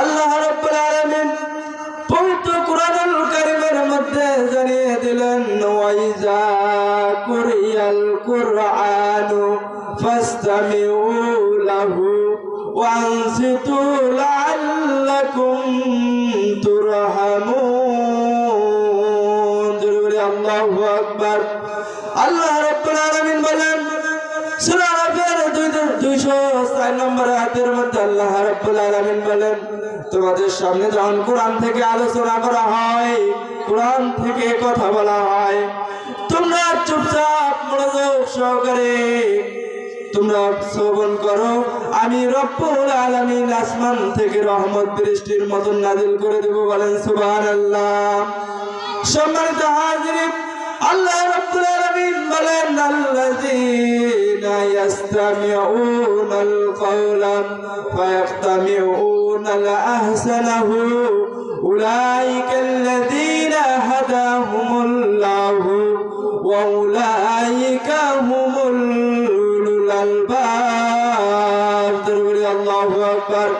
আল্লাহ রাব্বুল আলামিন পবিত্র কোরআনুল কারীমের মধ্যে জানিয়ে দিলেন ওয়াইজা কুরিয়াল কুরআনু ফাসতামিউ লাহু ওয়ানসিতু লাআল্লাকুম তুরহামুন। আল্লাহু আকবার। আল্লাহ রাব্বুল আলামিন বলেন, সূরা আরাফের 204 নম্বর আয়াতের মধ্যে আল্লাহ রাব্বুল আলামিন সামনে যখন কোরআন থেকে আলোচনা করা হয়, কোরআন থেকে কথা বলা হয়, তোমরা চুপচাপ তোমরা শ্রবণ করো। আমি রব্বুল আলামিন আসমান থেকে রহমত বৃষ্টির মতন নাজিল করে দেব বলেন, সুবহানাল্লাহ। সম্মানিত হাজিরিন, আল্লাহ রাব্বুল আলামিন বলেন কাওলা ফায়াত্তামিউনা আহসানাহু উলাইকা আল্লাযীনা হাদাহুমুল্লাহু ওয়া উলাইকা হুমুল উলুল আলবাব দরবারে আল্লাহু আকবার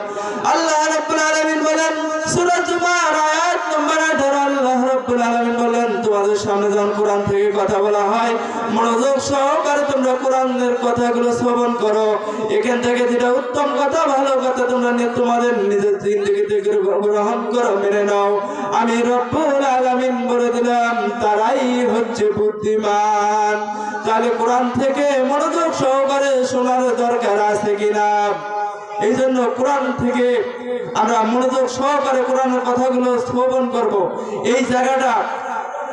আল্লাহ রাব্বুল আলামিন বলেন সূরা জুমার আয়াত নম্বর 18 আল্লাহ রাব্বুল আলামিন তোমাদের সামনে যখন কোরআন থেকে কথা বলা হয়, মনোযোগ সহকারে তোমরা কোরআনের কথাগুলো শ্রবণ করো। এখান থেকে যেটা উত্তম কথা, ভালো কথা তোমরা তোমাদের নিজের জিন্দগিতে গ্রহণ করো, মেনে নাও। আমি রব্বুল আলামিন বলে দিলাম, তারাই হচ্ছে বুদ্ধিমান। তাহলে কোরআন থেকে মনোযোগ সহকারে শোনার দরকার আছে কিনা? এই জন্য কোরআন থেকে আমরা মনোযোগ সহকারে কোরআনের কথাগুলো শ্রবণ করব। এই জায়গাটা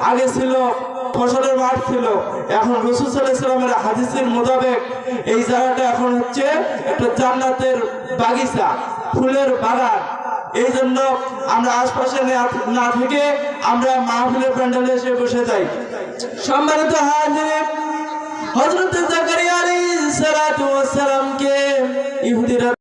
আগে ছিল, ফসলের মাঠ ছিল। এখন রসুল সাল্লামের হাদিসের মোতাবেক এই জায়গাটা এখন হচ্ছে একটা জান্নাতের বাগিচা, ফুলের বাগান। এই জন্য আমরা আশপাশে না- থেকে আমরা মাহফিলের প্যান্ডেলে এসে বসে যাই। সম্মানিত হাজির হজরত জাকারিয়া আলাইহিস ইহুদিরা